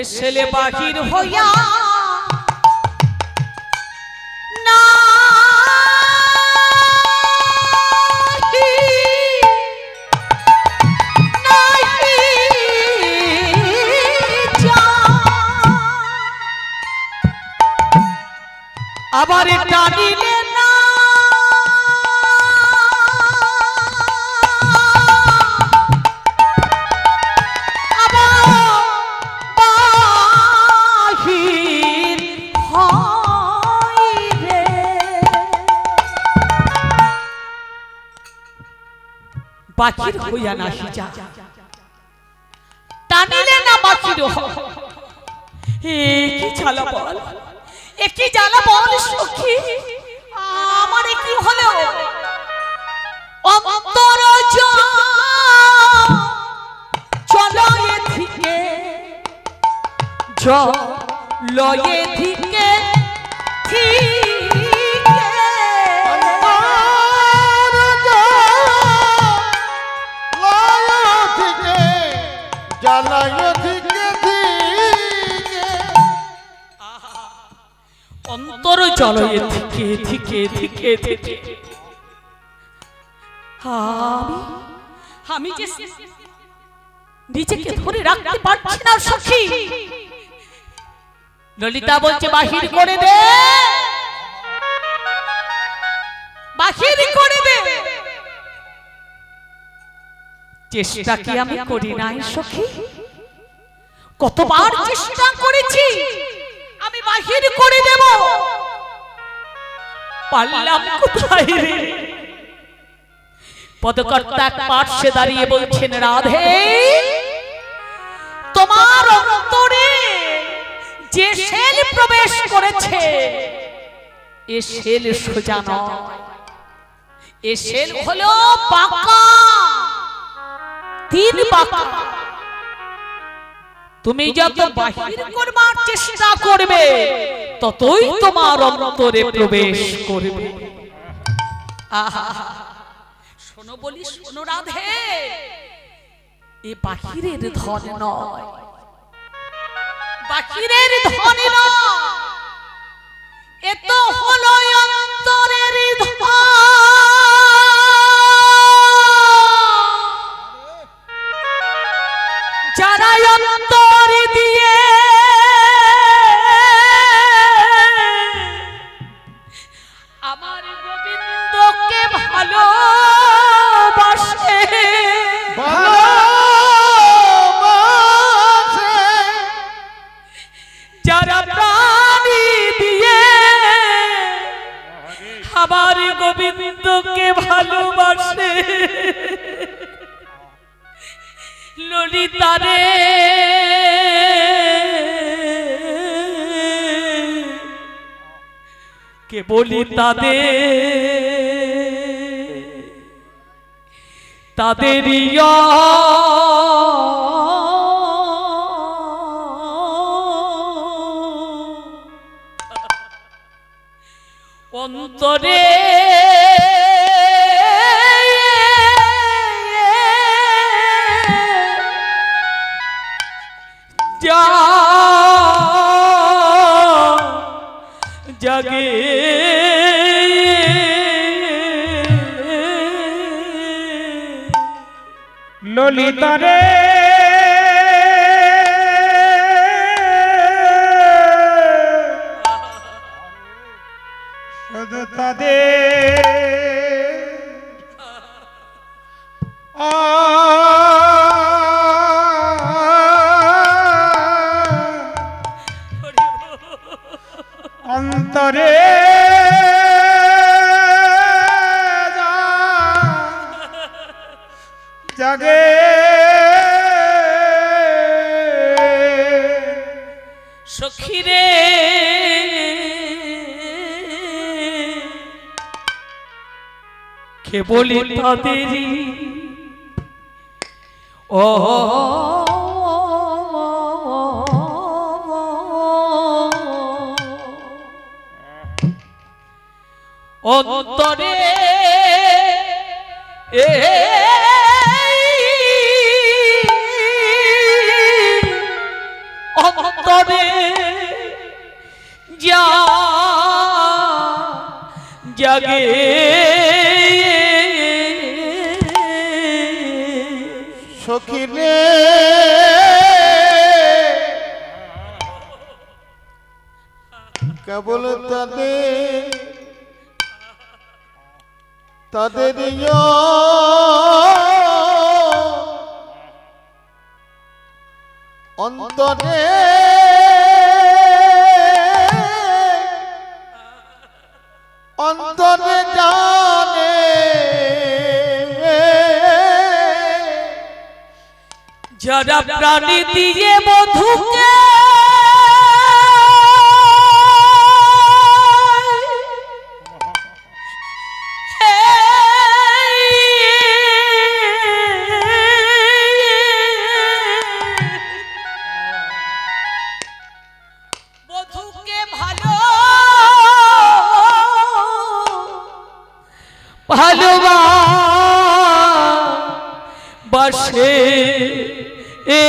এসেলে বাহির হইয়া আবার টানিলে বাহির হইয়া নাহি যা টানিলে না বাহির হ- এ কি জ্বালা বল? এ কি জ্বালা বল সখী? আমার কি হলো? অন্তর চলো চলো এদিকে থেকে থেকে থেকে অন্তর এদিকে এদিকে এদিকে এদিকে আমি আমি যে নিজেকে ধরে রাখতে পারছি না, সখী। ললিতা বলছে, বাহির করে দে। বাহির করে দে। চেষ্টা কি আমি করি নাই সখী? কতবার চেষ্টা করেছি আমি বাহির করে দেব। পারলাম কোথায় রে? পদকর্তা এক পার্শ্বে দাঁড়িয়ে বলছেন রাধে তোমার অন্তরে যে শেল প্রবেশ করেছে এ শেল সোজা নয়। এ শেল হলো বাঁকা। তিন বাঁকা তুমি যত বাহির করবার চেষ্টা করবে ততই তোমার অন্তরে প্রবেশ করবে। শোনো বলি শোনো রাধে। এ বাহিরের ধন নয়। বাহিরের ধন নয়। এ তো হলো অন্তরের ধন। যারা অন্তর দিয়ে। আমার গোবিন্দকে ভালোবাসে। ভালোবাসে। যারা প্রাণী দিয়ে আমার গোবিন্দকে ভালোবাসে। ললিতারে কে বলি তাদের? তাদেরই অন্তরে জাগে ললিতারে। বলি তাদেরই ও অন্তরে এ অন্তরে যা জাগে কেবল তাদের তাদের অন্তরে অন্তরে জানে যারা প্রাণী দিয়ে মধুকে ভালোবাসে এ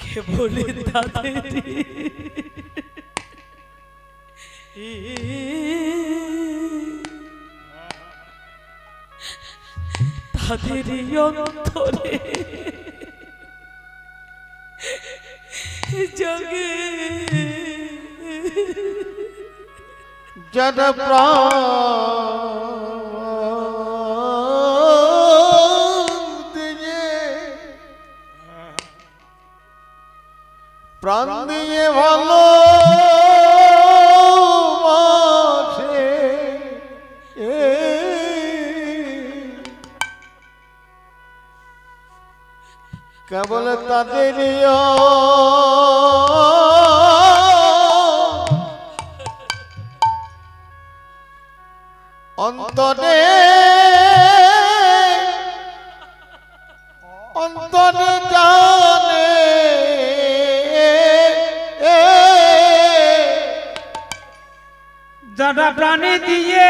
কে বলে তাদের তাদের অন্তরে জাগে যারা প্রাণ দিয়ে প্রাণ দিয়ে ভালো কেবল তাদের অন্তরে অন্তরে জানে যারা প্রাণী দিয়ে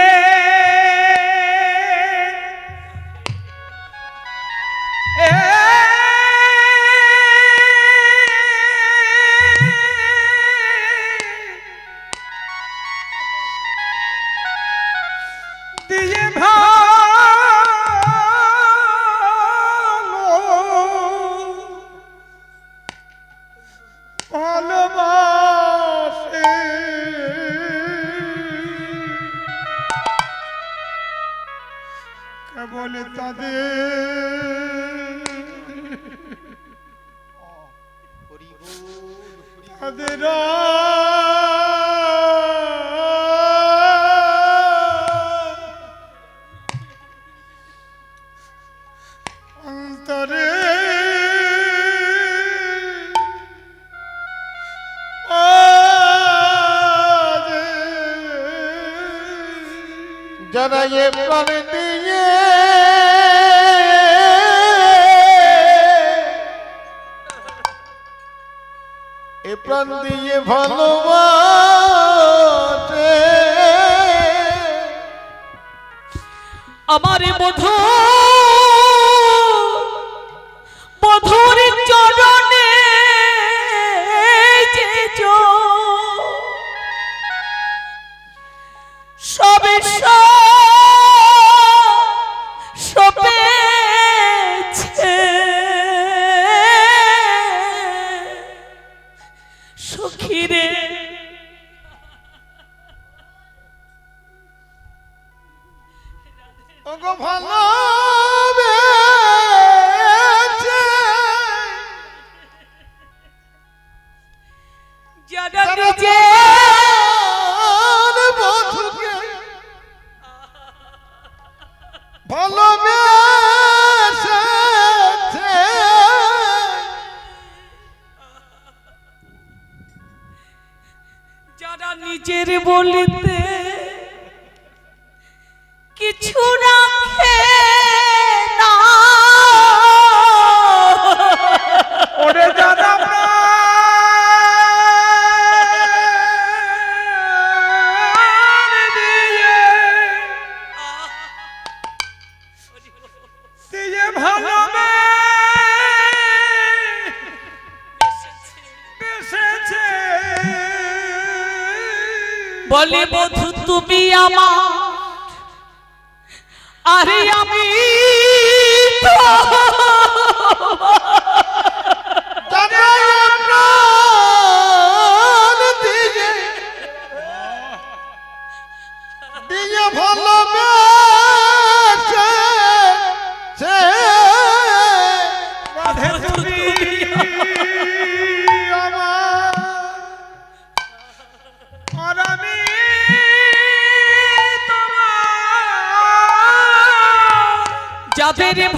তাদের অন্তরে যারা এ প্রাণ প্রাণ দিয়ে ভালোবাসে। আমার মধু মধুর যাদের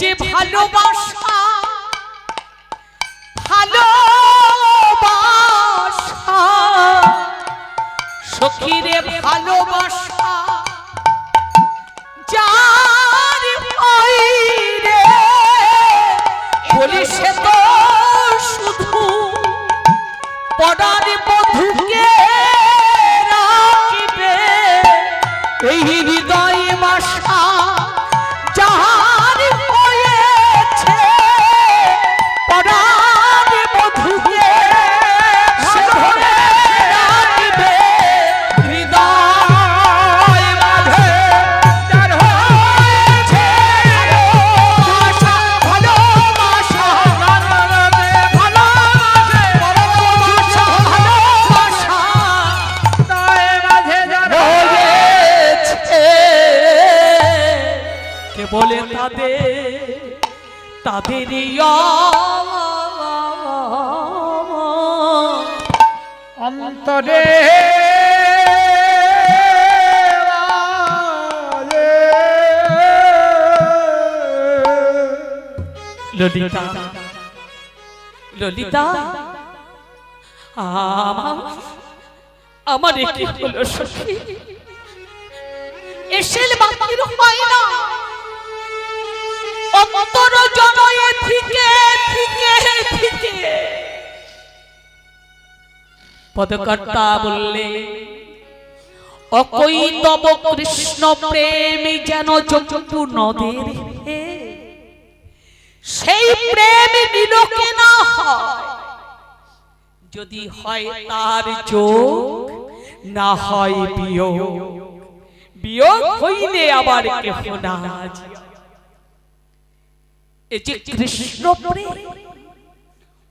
যে ভালোবাস। তাদের অন্তরে ললিতা ললিতা আমার আমার কি হলো সখী। এসেল বাকির হয় না। পদকর্তা বললে, অকই তব কৃষ্ণ প্রেম যেন সেই প্রেম বিলোকে না যদি হয় তার চোখ না হয় বিয়োগ। বিয়োগ হইলে আবার কেহ না জিয়া। এ যে কৃষ্ণ প্রেম।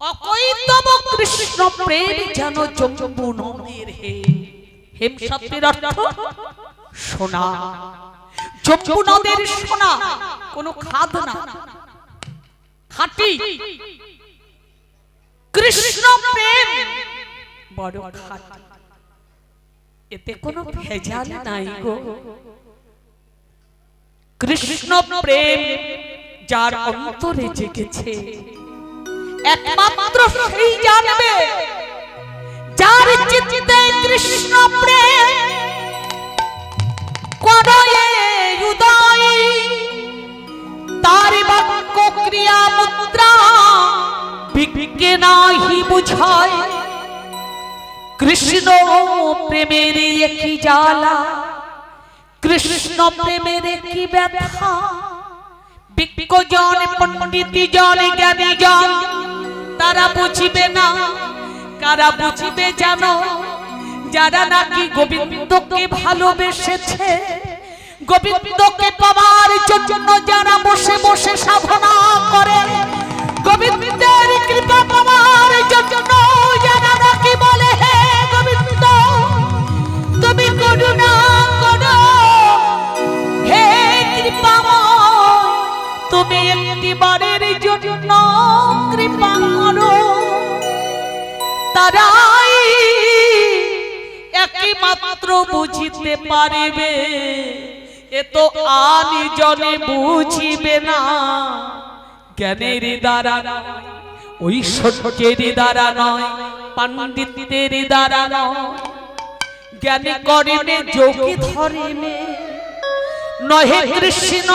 অকৈতব কৃষ্ণ প্রেম যেন জম্বু নদের হে। হেম শব্দের অর্থ? সোনা। জম্বু নদের সোনা। কোনো খাদ না। খাঁটি। কৃষ্ণ প্রেম। বড় খাঁটি। এতে কোনো ভেজাল নাই গো। কৃষ্ণ প্রেম। যার অন্তরে জেগেছে। একমাত্র সেই জানবে, যার চিত্তে কৃষ্ণ প্রেম। কৃষ্ণ প্রেমের একই জ্বালা, কৃষ্ণ প্রেমের একই ব্যথা? বিজ্ঞ জন, পণ্ডিত জন, জ্ঞানী জন, তারা বুঝিবে না, কারা বুঝিবে জানো? যারা নাকি গোবিন্দকে ভালোবেসেছে, গোবিন্দকে পাওয়ার জন্য যারা বসে বসে সাধনা করে বুঝিতে পারিবে, এ তো আনি জনে বুঝিবে না। জ্ঞানের দ্বারা ঐশ্বর্যের দ্বারা নয়, পাণ্ডিত্যের দ্বারা নয়। জ্ঞানী করিনে, যোগী ধরিনে, নহে কৃষ্ণ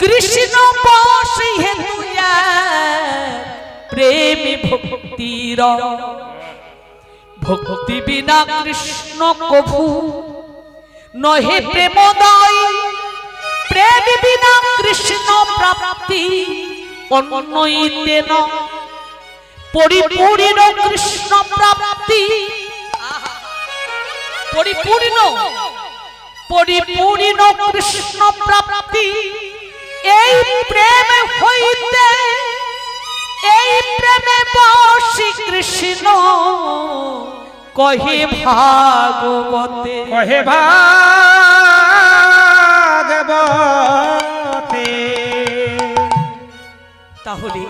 কৃষ্ণ হেতু প্রেম ভক্তির ভক্তি বিনা কৃষ্ণ কভু। নহে প্রেমদয় প্রেম বিনা কৃষ্ণ প্রাপ্তি। অন্যইতে ন পরিপূর্ণ কৃষ্ণ প্রাপ্তি। পরিপূর্ণ পরিপূর্ণ কৃষ্ণ প্রাপ্তি। এই প্রেম হইতে এই প্রেমে বসি কৃষ্ণ। কহে ভাগবতে। কহে ভাগবতে। তাহলে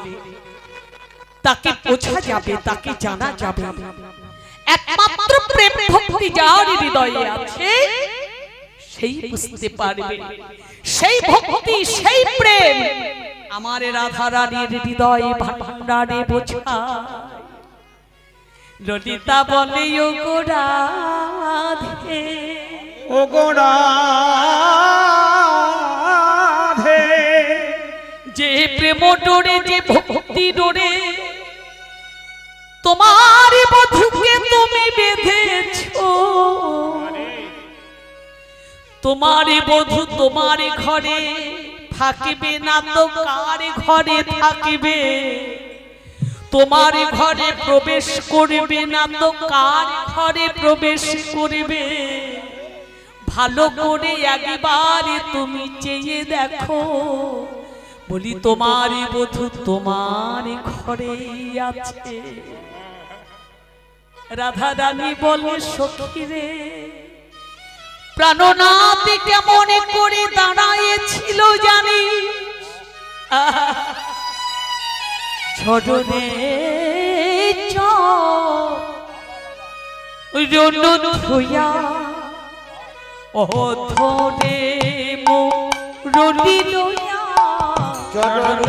তাকে বোঝা যাবে তাকে জানা যাবে। একমাত্র প্রেম ভক্তি যার হৃদয়ে আছে সেই বুঝতে পারবে। সেই ভক্তি সেই প্রেম। আমার রাধা রানীর হৃদয়ে ভান্ডারে বোঝায়। ললিতা বলে ও গো রাধে। ও গোড়াধে যে প্রেম ডোরে যে ভক্তি ডোরে তোমার বধুকে তুমি বেঁধেছ। তোমার বধু তোমার ঘরে থাকিবে না তো কার ঘরে থাকিবে? তোমার ঘরে প্রবেশ করবে না তো কার ঘরে প্রবেশ করবে? ভালো করে একবার তুমি চেয়ে দেখো। বলি, তোমার বধূ তোমার ঘরে আছে। রাধা রানী বলে, সখী রে প্রাণনাথ কেমন করে দাঁড়ায়েছিল জানি। ছড়নে চরণ ধুয়া ও ধরে মো রলি চরণ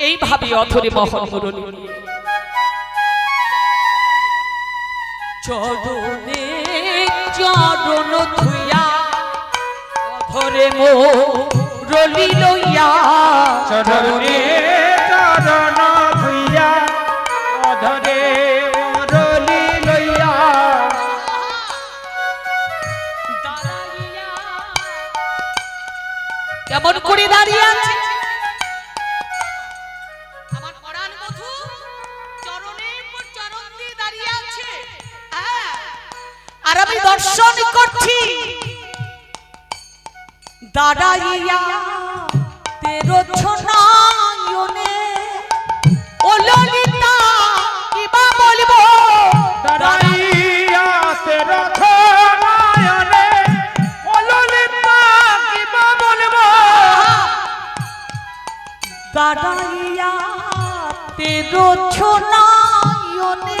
এইভাবে অথরে মহন মুরলী চরণে চরণ ধুইয়া অধরে মো রলি লইয়া চরণে চরণ ধুইয়া অধরে মুরলি লইয়া দাঁড়াইয়া। কেমন করে দাঁড়িয়ে আছে করছি দাঁড়াইয়া তেরো ছনায়নে ও ললিতা কিবা বলব? দাঁড়াইয়া তের নয়নে অললিতা কিবা বলব? দাঁড়াইয়া তেরো ছনায়নে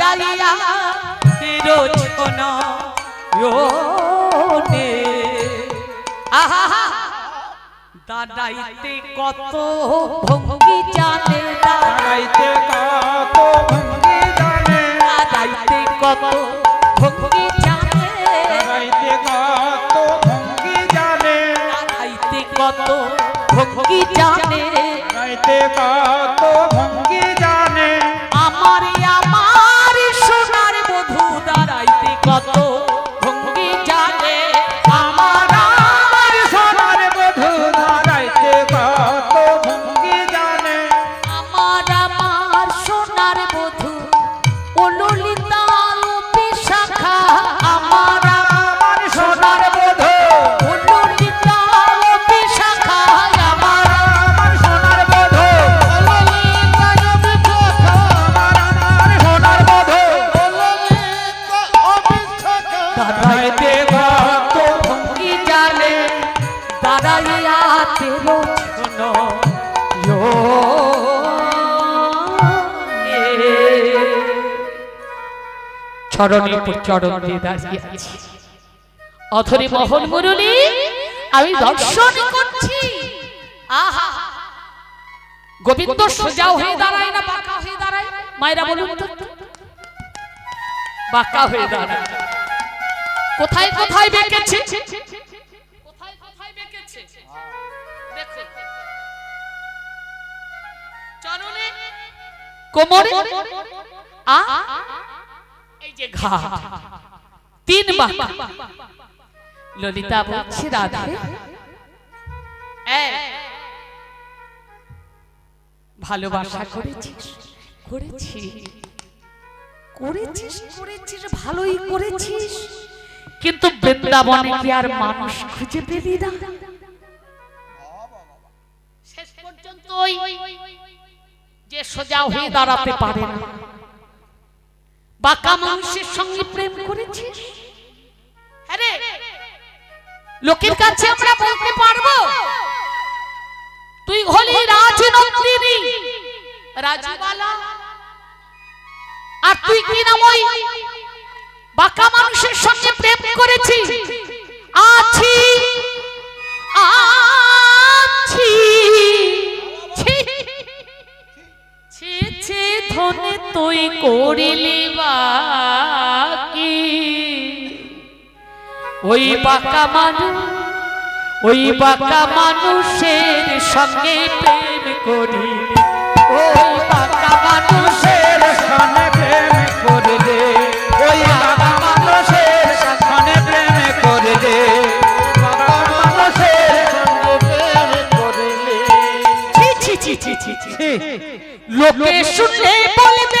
দাঁড়াইয়া ছনায়নে আহা দাঁড়াইতে কত ভঙ্গি জানে দাঁড়াইতে কত ভঙ্গি জানে দাঁড়াইতে কত ভঙ্গি জানে দাঁড়াইতে কত ভঙ্গি জানে দাঁড়াইতে কত ভঙ্গি জানে দাঁড়াইতে কত ভঙ্গি জানে। আমার আমার চরণে চরণ দিয়ে দাঁড়িয়ে আছি অথরে মুরলি আমি দর্শন করছি। আহা। গোবিন্দ সোজা হয়ে দাঁড়ায় না বাঁকা হয়ে দাঁড়ায়। মায়েরা বলুন তো। বাঁকা হয়ে দাঁড়ায়। কোথায় কোথায় বেঁকেছে? কোথায় কোথায় বেঁকেছে? দেখো চরণে কোমরে? আ? এই যে ঘা তিন ললিতা বলছে রাধে। ভালোবাসা করেছিস? করেছি করেছিস করেছিস ভালোই করেছিস। কিন্তু বৃন্দাবনে কি আর মানুষ খুঁজে পেলি না? শেষ পর্যন্ত যে সোজা হয়ে দাঁড়াতে পারে না। বাঁকা মানুষের সঙ্গে প্রেম করেছিস? আরে লোকের কাছে আমরা বলতে পারব। তুই হলি রাজনন্দিনী। রাজবালা। আর তুই কি নাম ওই বাঁকা মানুষের সঙ্গে প্রেম করেছিস? আছি। আছি। ধনে তুই করিলি বাকি। ওই বাঁকা মানুষ ওই বাঁকা মানুষের সঙ্গে প্রেম করি ওই বাঁকা মানুষের সনে প্রেম করলে। ওই বাবা মানুষের সনে প্রেম করলে। মানুষের প্রেম করিলে। ছি ছি ছি ছি ছি। ছি। লোকে শুনলে বলবে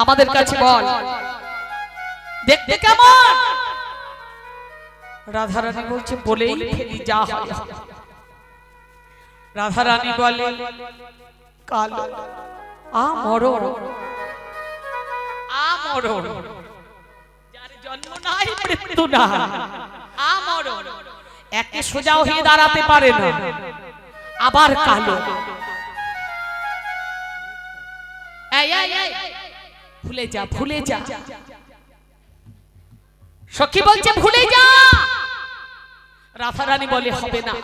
আমাদের কাছে বল। দেখতে কেমন? রাধারানী বলছে বলেই ফেলি যা। রাধারানী বলে কাল আ আ যার জন্ম নাই মৃত্যু না আ একে সোজা হয়ে দাঁড়াতে পারে না। আবার কালো। এই, এই, এই, ভুলে যা ভুলে যা সখী বলছে ভুলে যা। রাধারানী বলে হবে না।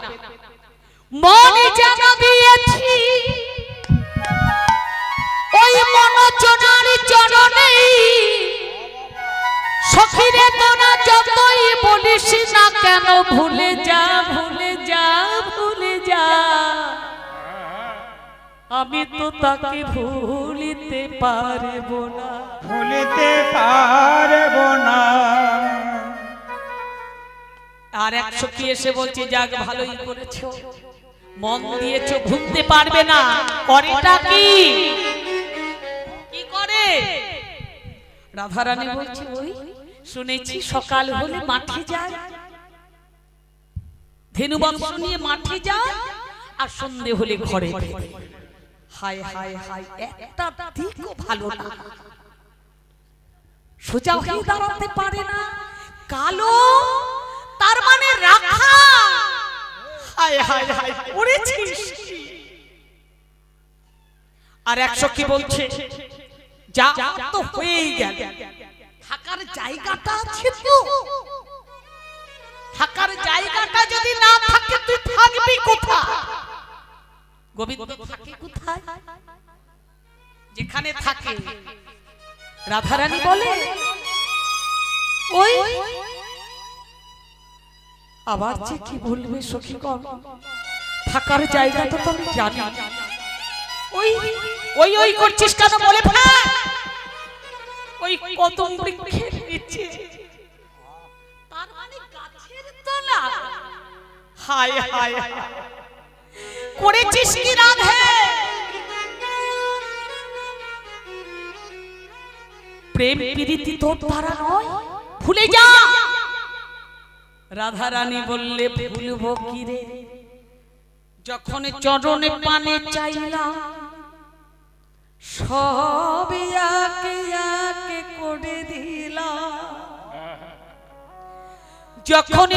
মনে যেন দিয়েছি ওই মনোচনার চরণে সখীরে তোরা যতই বলিস না কেন ভুলে যা ভুলে যা ভুলে যা। আমি তো তাকে ভুলিতে পারব না। ভুলিতে পারব না। আর এক সখী এসে বলছে যাক ভালোই করেছ। মন দিয়েছ ভুলতে পারবে না। করেটা কি? কি করে? রাধারানী বলছে ওই শুনেছি সকাল হলে মাঠে যায়। ধেনু বংশ নিয়ে মাঠে যায় আর সন্ধে হলে ঘরে ফেরে। হায় হায় হায় একটা দিকও ভালো না। সোজা হয়ে দাঁড়াতে পারে না। কালো তার মানে রাখা। হায় হায় হায় কি? আর একশো কি বলছে? যা তো হয়েই গেল। থাকার জায়গাটা আছে তো। থাকার জায়গাটা যদি না থাকে তুই থাকবি কোথায়? গোবিন্দ থাকে কোথায়? যেখানে থাকে। রাধারানী বলে ওই আবার যে কি বলবে সখীগণ? থাকার জায়গাটা তো আমি জানি। ওই ওই ওই করছিস কেন বলে ফেল? ওই কত বৃক্ষের নিচে। তার মানে গাছের তলা। হায় হায় হায়। করেছিস কি রাধে? প্রেম প্রীতি তোর দ্বারা নয়? ভুলে যা। রাধা রানী বললে, ভুলবো কি রে? যখন চরণে পানে চাইলাম সব একে করে দিলাম যখন